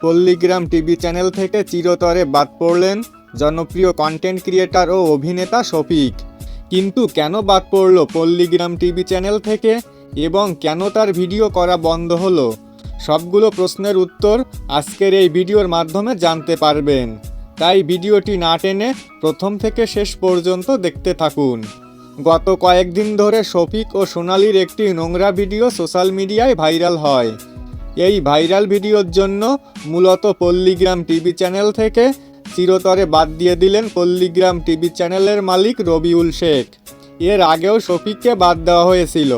পল্লীগ্রাম TV channel থেকে চিরতরে বাদ পড়লেন জনপ্রিয় কন্টেন্ট ক্রিয়েটার ও অভিনেতা শফিক। কিন্তু কেন বাদ পড়ল পল্লীগ্রাম টিভি চ্যানেল থেকে এবং কেন তার ভিডিও করা বন্ধ হলো? সবগুলো প্রশ্নের উত্তর আজকের এই ভিডিওর মাধ্যমে জানতে পারবেন। তাই ভিডিওটি না টেনে প্রথম থেকে শেষ পর্যন্ত দেখতে থাকুন। গত কয়েকদিন ধরে শফিক ও সোনালির একটি নোংরা ভিডিও সোশ্যাল মিডিয়ায় ভাইরাল হয়। এই ভাইরাল ভিডিওর জন্য মূলত পল্লীগ্রাম টিভি চ্যানেল থেকে চিরতরে বাদ দিয়ে দিলেন পল্লীগ্রাম টিভি চ্যানেলের মালিক রবিউল শেখ। এর আগেও শফিককে বাদ দেওয়া হয়েছিল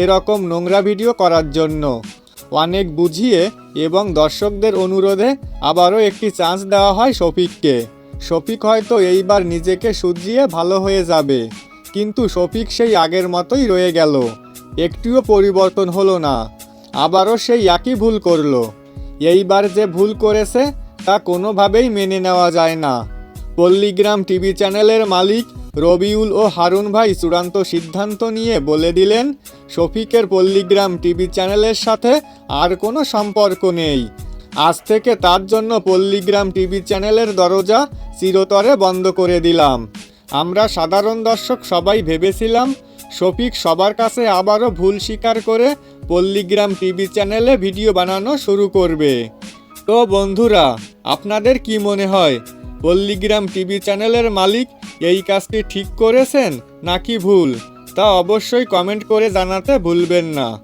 এরকম নোংরা ভিডিও করার জন্য। অনেক বুঝিয়ে এবং দর্শকদের অনুরোধে আবারও একটি চান্স দেওয়া হয় শফিককে। শফিক হয়তো এইবার নিজেকে শুধরিয়ে ভালো হয়ে যাবে, কিন্তু শফিক সেই আগের মতোই রয়ে গেল। একটিও পরিবর্তন হলো না। আবারও সেই একই ভুল করল। এইবার যে ভুল করেছে, তা কোনোভাবেই মেনে নেওয়া যায় না। পল্লীগ্রাম টিভি চ্যানেলের মালিক রবিউল ও হারুন ভাই চূড়ান্ত সিদ্ধান্ত নিয়ে বলে দিলেন, শফিকের পল্লীগ্রাম টিভি চ্যানেলের সাথে আর কোনো সম্পর্ক নেই। আজ থেকে তার জন্য পল্লীগ্রাম টিভি চ্যানেলের দরজা চিরতরে বন্ধ করে দিলাম। আমরা সাধারণ দর্শক সবাই ভেবেছিলাম শফিক সবার কাছে আবারও ভুল স্বীকার করে পল্লীগ্রাম টিভি চ্যানেলে ভিডিও বানানো শুরু করবে। তো বন্ধুরা, আপনাদের কি মনে হয়, পল্লীগ্রাম টিভি চ্যানেলের মালিক এই কাজটি ঠিক করেছেন নাকি ভুল? তা অবশ্যই কমেন্ট করে জানাতে ভুলবেন না।